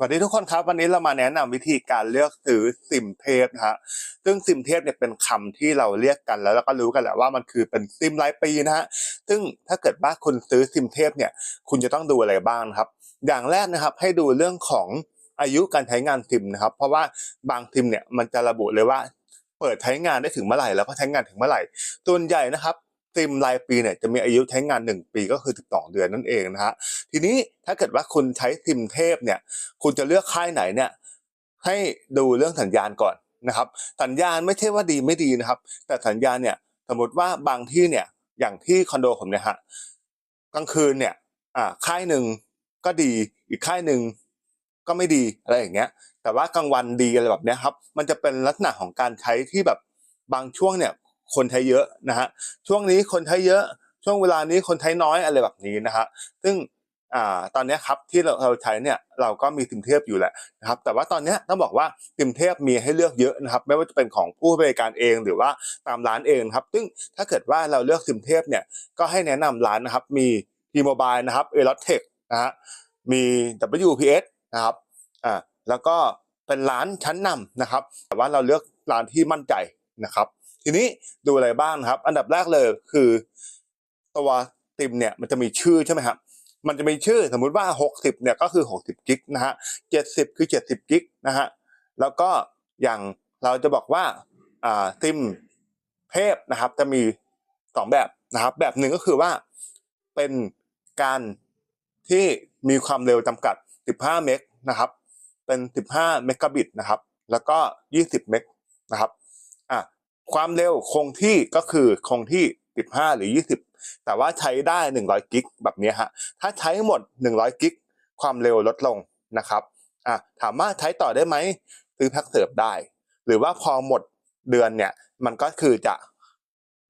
สวัสดีทุกคนครับวันนี้เรามาแนะนำวิธีการเลือกซื้อซิมเทพนะฮะซึ่งซิมเทพเนี่ยเป็นคำที่เราเรียกกันแล้วเราก็รู้กันแหละว่ามันคือเป็นซิมรายปีนะฮะซึ่งถ้าเกิดว่าคุณซื้อซิมเทพเนี่ยคุณจะต้องดูอะไรบ้างครับ อย่างแรกนะครับให้ดูเรื่องของอายุการใช้งานซิมนะครับ เพราะว่าบางซิมเนี่ยมันจะระบุเลยว่าเปิดใช้งานได้ถึงเมื่อไหร่แล้วก็ใช้งานถึงเมื่อไหร่ส่วนใหญ่นะครับ ซิมรายปีเนี่ยจะมีอายุใช้งาน 1 ปีก็คือ 12 เดือนนั่นเองนะฮะทีนี้ถ้าเกิดว่าคุณใช้ซิมเทพเนี่ยคุณจะเลือกค่ายไหนเนี่ยให้ดูเรื่องสัญญาณก่อนนะครับสัญญาณไม่ใช่ว่าดีไม่ดีนะครับ แต่สัญญาณเนี่ยสมมติว่าบางที่เนี่ยอย่างที่คอนโดผมเนี่ยฮะกลางคืนเนี่ยอ่าค่ายหนึ่งก็ดีอีกค่ายหนึ่งก็ไม่ดีอะไรอย่างเงี้ย แต่ว่ากลางวันดีอะไรแบบเนี้ยครับ มันจะเป็นลักษณะของการใช้ที่แบบบางช่วงเนี่ย คนใช้เยอะนะฮะช่วงนี้คนใช้เยอะ ช่วงเวลานี้คนใช้น้อยอะไรแบบนี้นะฮะซึ่งอ่าตอนนี้ครับที่เราเราใช้เนี่ยเราก็มีซิมเทพอยู่แหละนะครับแต่ว่าตอนนี้ต้องบอกว่าซิมเทพมีให้เลือกเยอะนะครับไม่ว่าจะเป็นของผู้บริการเองหรือว่าตามร้านเองครับซึ่งถ้าเกิดว่าเราเลือกซิมเทพเนี่ยก็ให้แนะนำร้านนะครับมี T-Mobile นะครับ e l o t e c h นะฮะมี WPS นะครับอ่าแล้วก็เป็นร้านชั้นนำนะครับ แต่ว่าเราเลือกร้านที่มั่นใจนะครับ ทีนี้ดูอะไรบ้างครับ อันดับแรกเลยคือ ตัวติมเนี่ยมันจะมีชื่อใช่ไหมครับมันจะมีชื่อสมมุติว่า 60เนี่ยก็คือ 60กิกนะฮะ70 คือ 70กิกนะฮะแล้วก็อย่างเราจะบอกว่าอ่าติมเทพนะครับ จะมีสองแบบนะครับ แบบหนึ่งก็คือว่าเป็นการที่มีความเร็วจำกัด 15 เมกนะครับ เป็น 15 เมกะบิตนะครับ แล้วก็ 20 เมกนะครับ ความเร็วคงที่ก็คือคงที่ 15 หรือ 20 แต่ว่าใช้ได้ 100 กิกแบบนี้ฮะ ถ้าใช้หมด 100 กิก ความเร็วลดลงนะครับ อะ ถามว่าใช้ต่อได้ไหมซื้อแพ็กเสริมได้ หรือว่าพอหมดเดือนเนี่ย มันก็คือจะ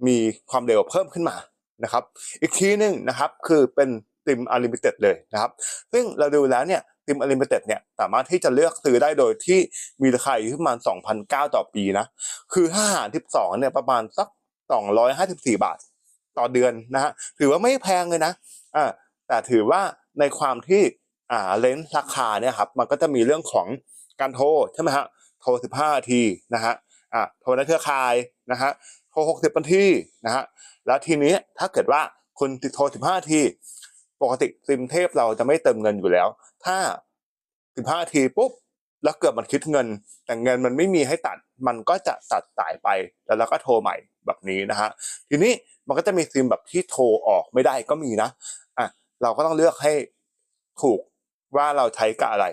มีความเร็วเพิ่มขึ้นมานะครับ อีกทีหนึ่งนะครับ คือเป็นติมอลิมิเต็ดเลยนะครับ ซึ่งเราดูแล้วเนี่ย ติมอลิมิเต็ดเนี่ยสามารถที่จะเลือกซื้อได้โดยที่มีราคาอยู่ที่ประมาณ2,009ต่อปีนะ คือถ้าหาร12เนี่ยประมาณสัก 254 บาทต่อเดือนนะฮะถือว่าไม่แพงเลยนะอ่าแต่ถือว่าในความที่อ่าเลนส์ราคาเนี่ยครับมันก็จะมีเรื่องของการโทรใช่ไหมฮะโทร 15นาทีนะฮะอ่าโทรในเครือข่ายนะฮะโทร 60นาทีนะฮะแล้วทีนี้ถ้าเกิดว่าคุณติดโทร 15นาที ปกติซิมเทพเราจะไม่เติมเงินอยู่แล้ว ถ้า15นาทีปุ๊บแล้วเกิดมันคิดเงิน แต่เงินมันไม่มีให้ตัดมันก็จะตัดสายไปแล้วเราก็โทรใหม่แบบนี้นะฮะทีนี้มันก็จะมีซิมแบบที่โทรออกไม่ได้ก็มีนะอะเราก็ต้องเลือกให้ถูกว่าเราใช้กับอะไร